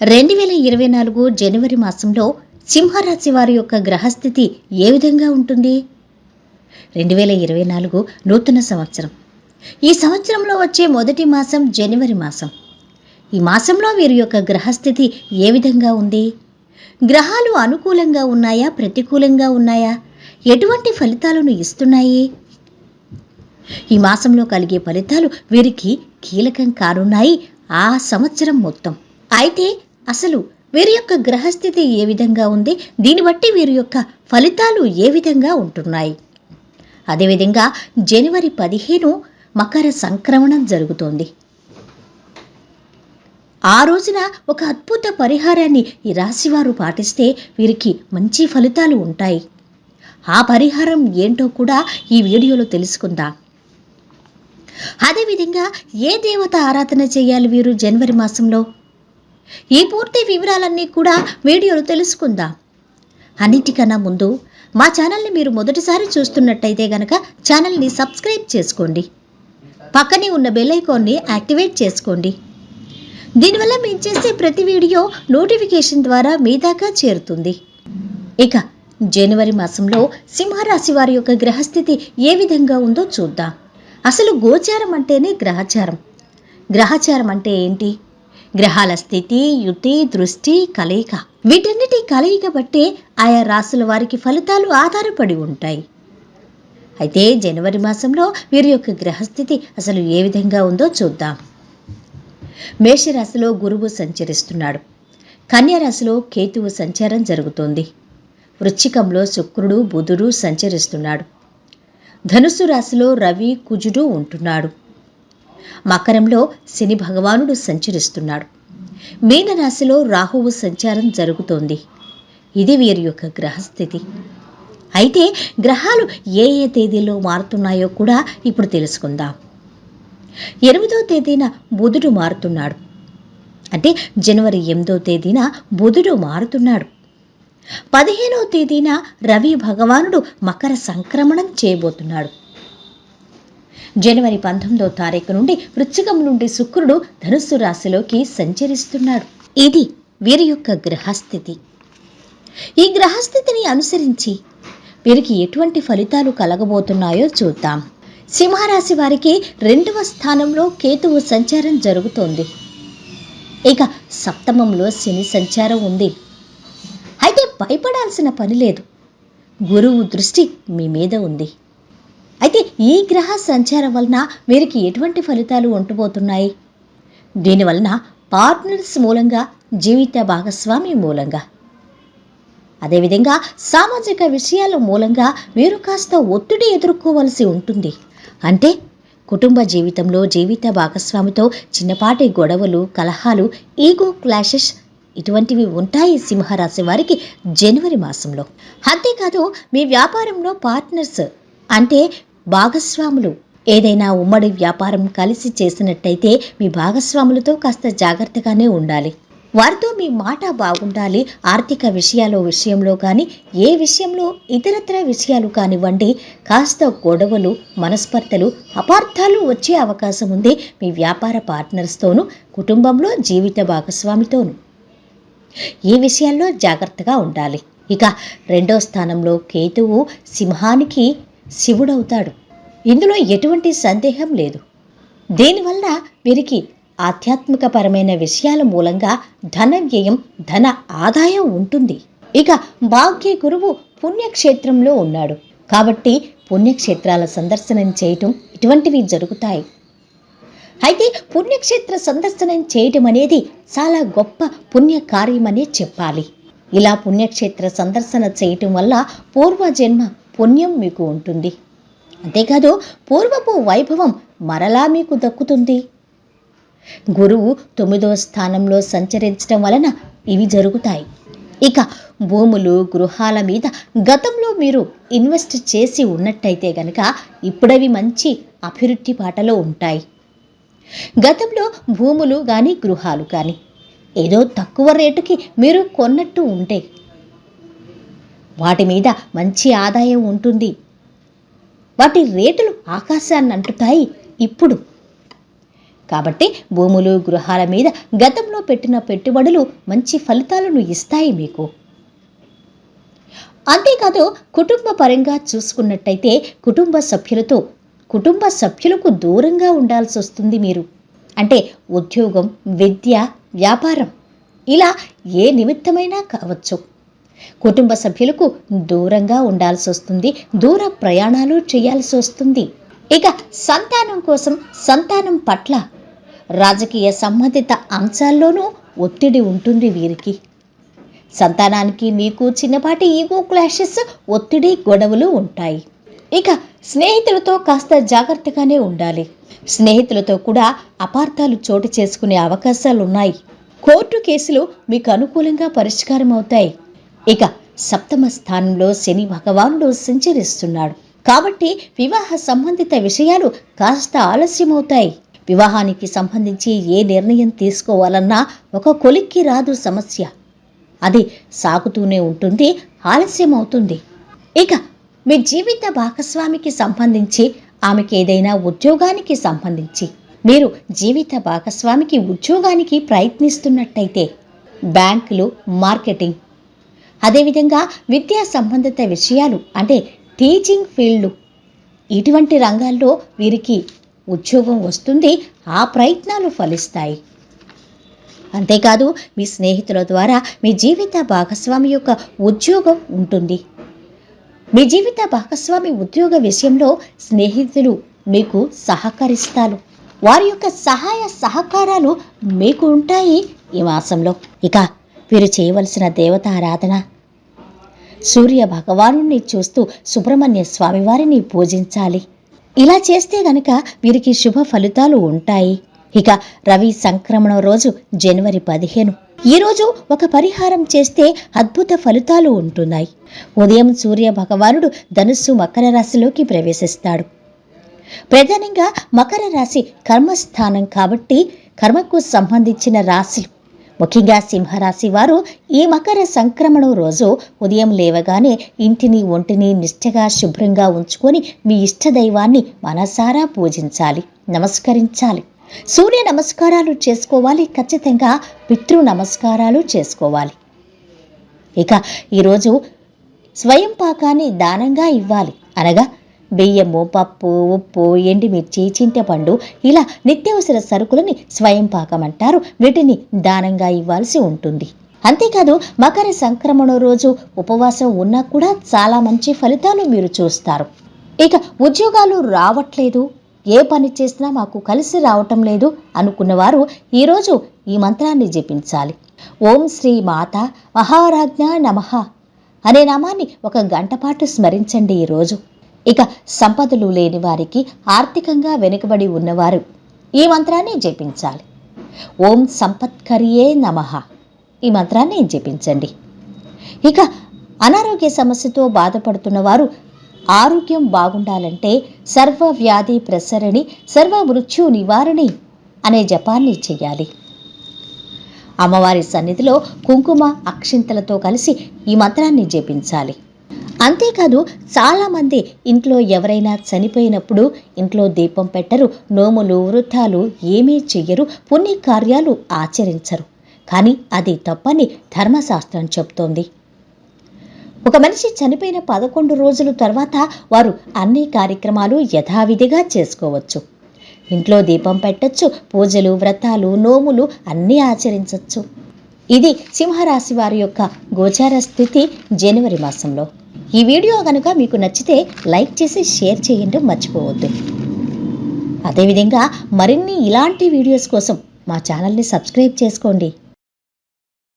రెండు వేల ఇరవై నాలుగు జనవరి మాసంలో సింహరాశి వారి యొక్క గ్రహస్థితి ఏ విధంగా ఉంటుంది? రెండు వేల ఇరవై నాలుగు నూతన సంవత్సరం. ఈ సంవత్సరంలో వచ్చే మొదటి మాసం జనవరి మాసం. ఈ మాసంలో వీరి యొక్క గ్రహస్థితి ఏ విధంగా ఉంది? గ్రహాలు అనుకూలంగా ఉన్నాయా? ప్రతికూలంగా ఉన్నాయా? ఎటువంటి ఫలితాలను ఇస్తున్నాయి? ఈ మాసంలో కలిగే ఫలితాలు వీరికి కీలకం కానున్నాయి ఆ సంవత్సరం మొత్తం. అయితే అసలు వీరి యొక్క గ్రహస్థితి ఏ విధంగా ఉంది? దీన్ని బట్టి వీరి యొక్క ఫలితాలు ఏ విధంగా ఉంటున్నాయి? అదేవిధంగా జనవరి పదిహేను మకర సంక్రమణం జరుగుతోంది. ఆ రోజున ఒక అద్భుత పరిహారాన్ని ఈ రాశివారు పాటిస్తే వీరికి మంచి ఫలితాలు ఉంటాయి. ఆ పరిహారం ఏంటో కూడా ఈ వీడియోలో తెలుసుకుందాం. అదేవిధంగా ఏ దేవత ఆరాధన చేయాలి వీరు జనవరి మాసంలో? ఈ పూర్తి వివరాలన్నీ కూడా వీడియోలో తెలుసుకుందాం. అన్నిటికన్నా ముందు మా ఛానల్ని మీరు మొదటిసారి చూస్తున్నట్టయితే గనక ఛానల్ని సబ్స్క్రైబ్ చేసుకోండి. పక్కనే ఉన్న బెల్ ఐకాన్ని యాక్టివేట్ చేసుకోండి. దీనివల్ల మేము చేసే ప్రతి వీడియో నోటిఫికేషన్ ద్వారా మీ దాకా చేరుతుంది. ఇక జనవరి మాసంలో సింహరాశి వారి యొక్క గ్రహస్థితి ఏ విధంగా ఉందో చూద్దాం. అసలు గోచారం అంటేనే గ్రహచారం. గ్రహచారం అంటే ఏంటి? గ్రహాల స్థితి యుతి దృష్టి కలయిక. వీటన్నిటి కలయిక బట్టే ఆయా రాసుల వారికి ఫలితాలు ఆధారపడి ఉంటాయి. అయితే జనవరి మాసంలో వీరి యొక్క గ్రహస్థితి అసలు ఏ విధంగా ఉందో చూద్దాం. మేషరాశిలో గురువు సంచరిస్తున్నాడు. కన్యారాశిలో కేతువు సంచారం జరుగుతోంది. వృశ్చికంలో శుక్రుడు బుధుడు సంచరిస్తున్నాడు. ధనుసు రాశిలో రవి కుజుడు ఉంటున్నాడు. మకరంలో శని భగవానుడు సంచరిస్తున్నాడు. మీనరాశిలో రాహువు సంచారం జరుగుతోంది. ఇది వీరి యొక్క గ్రహస్థితి. అయితే గ్రహాలు ఏ ఏ తేదీలో మారుతున్నాయో కూడా ఇప్పుడు తెలుసుకుందాం. ఎనిమిదో తేదీన బుధుడు మారుతున్నాడు. అంటే జనవరి ఎనిమిదో తేదీన బుధుడు మారుతున్నాడు. పదిహేనో తేదీన రవి భగవానుడు మకర సంక్రమణం చేయబోతున్నాడు. జనవరి పంతొమ్మిదో తారీఖు నుండి వృశ్చికం నుండి శుక్రుడు ధనుస్సు రాశిలోకి సంచరిస్తున్నాడు. ఇది వీరి యొక్క గ్రహస్థితి. ఈ గ్రహస్థితిని అనుసరించి వీరికి ఎటువంటి ఫలితాలు కలగబోతున్నాయో చూద్దాం. సింహరాశి వారికి రెండవ స్థానంలో కేతువు సంచారం జరుగుతోంది. ఇక సప్తమంలో శని సంచారం ఉంది. అయితే భయపడాల్సిన పని లేదు. గురువు దృష్టి మీ మీద ఉంది. అయితే ఈ గ్రహ సంచారం వలన వీరికి ఎటువంటి ఫలితాలు ఉంటబోతున్నాయి? దీనివలన పార్ట్నర్స్ మూలంగా జీవిత భాగస్వామి మూలంగా. అదేవిధంగా సామాజిక విషయాల మూలంగా వీరు కాస్త ఒత్తిడి ఎదుర్కోవలసి ఉంటుంది. అంటే కుటుంబ జీవితంలో జీవిత భాగస్వామితో చిన్నపాటి గొడవలు కలహాలు ఈగో క్లాషెస్ ఇటువంటివి ఉంటాయి సింహరాశి వారికి జనవరి మాసంలో. అంతేకాదు మీ వ్యాపారంలో పార్ట్నర్స్ అంటే భాగస్వాములు. ఏదైనా ఉమ్మడి వ్యాపారం కలిసి చేసినట్టయితే మీ భాగస్వాములతో కాస్త జాగ్రత్తగానే ఉండాలి. వారితో మీ మాట బాగుండాలి. ఆర్థిక విషయాల విషయంలో కానీ ఏ విషయంలో ఇతరత్ర విషయాలు కానివ్వండి కాస్త గొడవలు మనస్పర్ధలు అపార్థాలు వచ్చే అవకాశం ఉంది మీ వ్యాపార పార్ట్నర్స్తోనూ కుటుంబంలో జీవిత భాగస్వామితోనూ. ఈ విషయాల్లో జాగ్రత్తగా ఉండాలి. ఇక రెండో స్థానంలో కేతువు సింహానికి శివుడవుతాడు. ఇందులో ఎటువంటి సందేహం లేదు. దీనివల్ల వీరికి ఆధ్యాత్మికపరమైన విషయాల మూలంగా ధన వ్యయం ధన ఆదాయం ఉంటుంది. ఇక భాగ్య గురువు పుణ్యక్షేత్రంలో ఉన్నాడు. కాబట్టి పుణ్యక్షేత్రాల సందర్శనం చేయటం ఇటువంటివి జరుగుతాయి. అయితే పుణ్యక్షేత్ర సందర్శనం చేయటం అనేది చాలా గొప్ప పుణ్య కార్యమనే చెప్పాలి. ఇలా పుణ్యక్షేత్ర సందర్శన చేయటం వల్ల పూర్వజన్మ పుణ్యం మీకు ఉంటుంది. అంతేకాదు పూర్వపు వైభవం మరలా మీకు దక్కుతుంది. గురువు తొమ్మిదవ స్థానంలో సంచరించడం వలన ఇవి జరుగుతాయి. ఇక భూములు గృహాల మీద గతంలో మీరు ఇన్వెస్ట్ చేసి ఉన్నట్టయితే గనక ఇప్పుడవి మంచి అభివృద్ధి బాటలో ఉంటాయి. గతంలో భూములు కానీ గృహాలు కానీ ఏదో తక్కువ రేటుకి మీరు కొన్నట్టు ఉంటే వాటి మీద మంచి ఆదాయం ఉంటుంది. వాటి రేటులు ఆకాశాన్ని అంటుతాయి ఇప్పుడు. కాబట్టి భూములు గృహాల మీద గతంలో పెట్టిన పెట్టుబడులు మంచి ఫలితాలను ఇస్తాయి మీకు. అంతేకాదు కుటుంబ పరంగా చూసుకున్నట్టయితే కుటుంబ సభ్యులతో కుటుంబ సభ్యులకు దూరంగా ఉండాల్సి వస్తుంది మీరు. అంటే ఉద్యోగం విద్య వ్యాపారం ఇలా ఏ నిమిత్తమైనా కావచ్చు. కుటుంబ సభ్యులకు దూరంగా ఉండాల్సి వస్తుంది. దూర ప్రయాణాలు చేయాల్సి వస్తుంది. ఇక సంతానం కోసం సంతానం పట్ల రాజకీయ సంబంధిత అంశాల్లోనూ ఒత్తిడి ఉంటుంది వీరికి. సంతానానికి మీకు చిన్నపాటి ఈగో క్లాషెస్ ఒత్తిడి గొడవలు ఉంటాయి. ఇక స్నేహితులతో కాస్త జాగ్రత్తగానే ఉండాలి. స్నేహితులతో కూడా అపార్థాలు చోటు చేసుకునే అవకాశాలు ఉన్నాయి కోర్టు కేసులు మీకు అనుకూలంగా పరిష్కారం అవుతాయి ఇక సప్తమ స్థానంలో శని భగవానుడు సంచరిస్తున్నాడు. కాబట్టి వివాహ సంబంధిత విషయాలు కాస్త ఆలస్యమవుతాయి. వివాహానికి సంబంధించి ఏ నిర్ణయం తీసుకోవాలన్నా ఒక కొలిక్కి రాదు సమస్య. అది సాగుతూనే ఉంటుంది ఆలస్యం అవుతుంది ఇక మీ జీవిత భాగస్వామికి సంబంధించి ఆమెకి ఏదైనా ఉద్యోగానికి సంబంధించి. మీరు జీవిత భాగస్వామికి ఉద్యోగానికి ప్రయత్నిస్తున్నట్టయితే బ్యాంకులు మార్కెటింగ్ అదేవిధంగా విద్యా సంబంధిత విషయాలు అంటే టీచింగ్ ఫీల్డ్ ఇటువంటి రంగాల్లో వీరికి ఉద్యోగం వస్తుంది ఆ ప్రయత్నాలు ఫలిస్తాయి. అంతేకాదు మీ స్నేహితుల ద్వారా మీ జీవిత భాగస్వామి యొక్క ఉద్యోగం ఉంటుంది. మీ జీవిత భాగస్వామి ఉద్యోగ విషయంలో స్నేహితులు మీకు సహకరిస్తారు. వారి యొక్క సహాయ సహకారాలు మీకు ఉంటాయి ఈ మాసంలో. ఇక వీరు చేయవలసిన దేవతారాధన. సూర్య భగవాను చూస్తూ సుబ్రహ్మణ్య స్వామివారిని పూజించాలి. ఇలా చేస్తే గనక వీరికి శుభ ఫలితాలు ఉంటాయి. ఇక రవి సంక్రమణం రోజు జనవరి పదిహేను. ఈ రోజు ఒక పరిహారం చేస్తే అద్భుత ఫలితాలు ఉంటున్నాయి. ఉదయం సూర్య భగవానుడు ధనుస్సు మకర రాశిలోకి ప్రవేశిస్తాడు. ప్రధానంగా మకర రాశి కర్మస్థానం కాబట్టి కర్మకు సంబంధించిన రాశులు ముఖ్యంగా సింహరాశి వారు ఈ మకర సంక్రమణం రోజు ఉదయం లేవగానే ఇంటిని ఒంటిని నిష్ఠగా శుభ్రంగా ఉంచుకొని మీ ఇష్టదైవాన్ని మనసారా పూజించాలి నమస్కరించాలి. సూర్య నమస్కారాలు చేసుకోవాలి ఖచ్చితంగా పితృ నమస్కారాలు చేసుకోవాలి. ఇక ఈరోజు స్వయం పాకాన్ని దానంగా ఇవ్వాలి. అనగా బియ్యము పప్పు ఉప్పు ఎండుమిర్చి చింతపండు ఇలా నిత్యావసర సరుకులని స్వయం పాకం అంటారు వీటిని దానంగా ఇవ్వాల్సి ఉంటుంది. అంతేకాదు మకర సంక్రమణ రోజు ఉపవాసం ఉన్నా కూడా చాలా మంచి ఫలితాలు మీరు చూస్తారు. ఇక ఉద్యోగాలు రావట్లేదు. ఏ పని చేసినా మాకు కలిసి రావటం లేదు అనుకున్నవారు ఈరోజు ఈ మంత్రాన్ని జపించాలి. ఓం శ్రీ మాత మహారాజ్ఞ నమః అనే నామాన్ని ఒక గంట పాటు స్మరించండి ఈరోజు. ఇక సంపదలు లేని వారికి ఆర్థికంగా వెనుకబడి ఉన్నవారు ఈ మంత్రాన్ని జపించాలి. ఓం సంపత్కరియే నమః. ఈ మంత్రాన్ని జపించండి. ఇక అనారోగ్య సమస్యతో బాధపడుతున్న వారు ఆరోగ్యం బాగుండాలంటే సర్వ వ్యాధి ప్రసరణి సర్వ మృత్యు నివారణి అనే జపాన్ని చేయాలి. అమ్మవారి సన్నిధిలో కుంకుమ అక్షింతలతో కలిసి ఈ మంత్రాన్ని జపించాలి. అంతేకాదు చాలామంది ఇంట్లో ఎవరైనా చనిపోయినప్పుడు ఇంట్లో దీపం పెట్టరు నోములు వృద్ధాలు ఏమీ చెయ్యరు పుణ్యకార్యాలు ఆచరించరు. కానీ అది తప్పని ధర్మశాస్త్రం చెప్తోంది. ఒక మనిషి చనిపోయిన పదకొండు రోజుల తర్వాత వారు అన్ని కార్యక్రమాలు యథావిధిగా చేసుకోవచ్చు. ఇంట్లో దీపం పెట్టొచ్చు పూజలు వ్రతాలు నోములు అన్నీ ఆచరించవచ్చు ఇది సింహరాశి వారి యొక్క గోచార స్థితి జనవరి మాసంలో. ఈ వీడియో కనుక మీకు నచ్చితే లైక్ చేసి షేర్ చేయండి మర్చిపోవద్దు. అదేవిధంగా మరిన్ని ఇలాంటి వీడియోస్ కోసం మా ఛానల్ని సబ్స్క్రైబ్ చేసుకోండి.